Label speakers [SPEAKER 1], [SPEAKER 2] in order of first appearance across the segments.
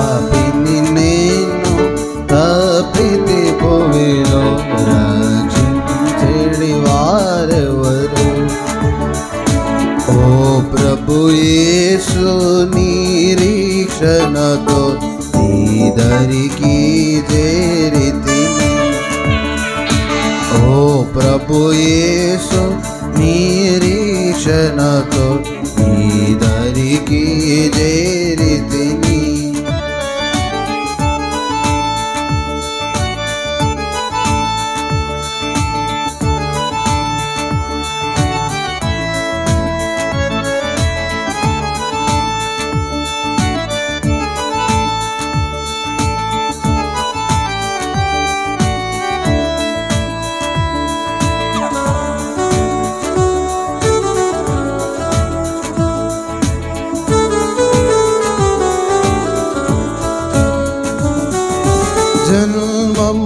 [SPEAKER 1] పాపిని నేను తప్పితే పోవేలో? రక్షించేడి వారెవరు ఓ ప్రభు యేసు నిరీక్షణతో నీదరికి చేరితి ఓ ప్రభు నిరీక్షణతో జన్మముతోనే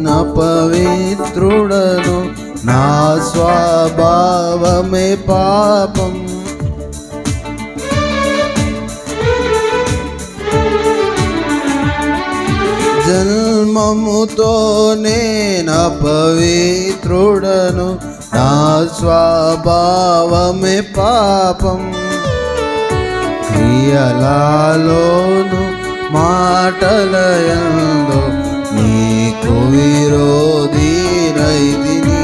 [SPEAKER 1] నా పవిత్రుడను నా స్వభావమే పాపం. జన్మముతోనే నా పవిత్రుడను నా స్వభావమే పాపం. క్రియలాలో మాటలయందు నీకు విరోధి రైతిని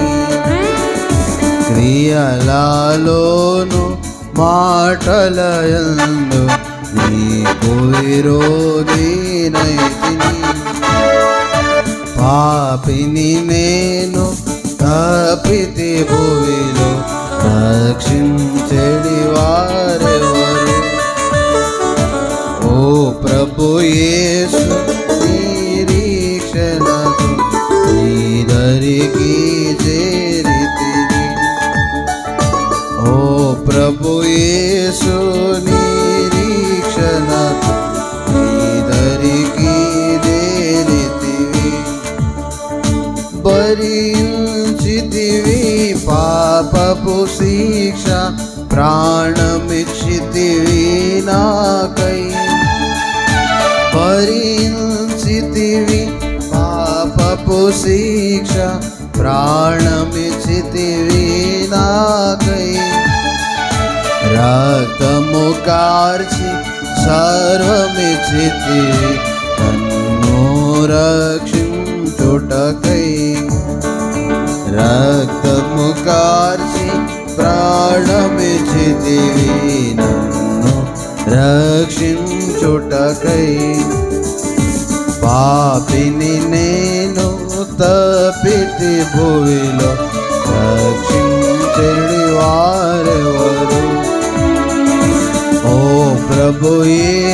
[SPEAKER 1] క్రియలలోను మాటలయందు నీకు విరోధి రైతిని పాపిని నేను తప్పితి భూమిలో రక్షించెడి ప్రభు యేసు నిరీక్షణతో నీదరికి చేరితివి భరించితివి పాపపు శిక్ష ప్రాణమిచ్చితివి నాకై. భరించితివి పాపపు శిక్ష ప్రాణమిచ్చితివి రక్తము కార్చి సర్వమిచ్చితివి నన్ను రక్షించుటకై రక్తము కార్చి ప్రాణమిచ్చితివి నన్ను రక్షించుటకై పాపిని నేను తప్పితి భూమిలో రక్షించడి వారెవరు ఓ ప్రభు ఏ